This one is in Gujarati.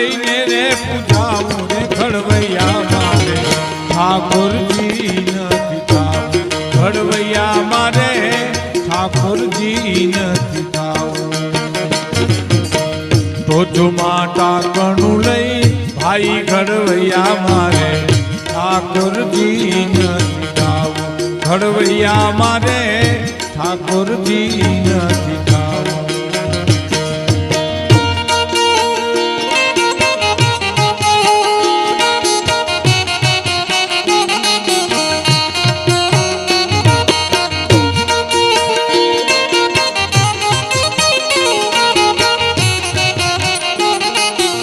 લઈને રે પૂજાવું રે ઘડવૈયા મારે. ઠાકોરજી નથી થાવું ઘડવૈયા મારે, ઠાકોરજી નથી થાવું તો જો માટા કણું લઈ ભાઈ ઘડવૈયા મારે. ઠાકોરજી નથી થાવું ઘડવૈયા મારે, ઠાકોરજી નથી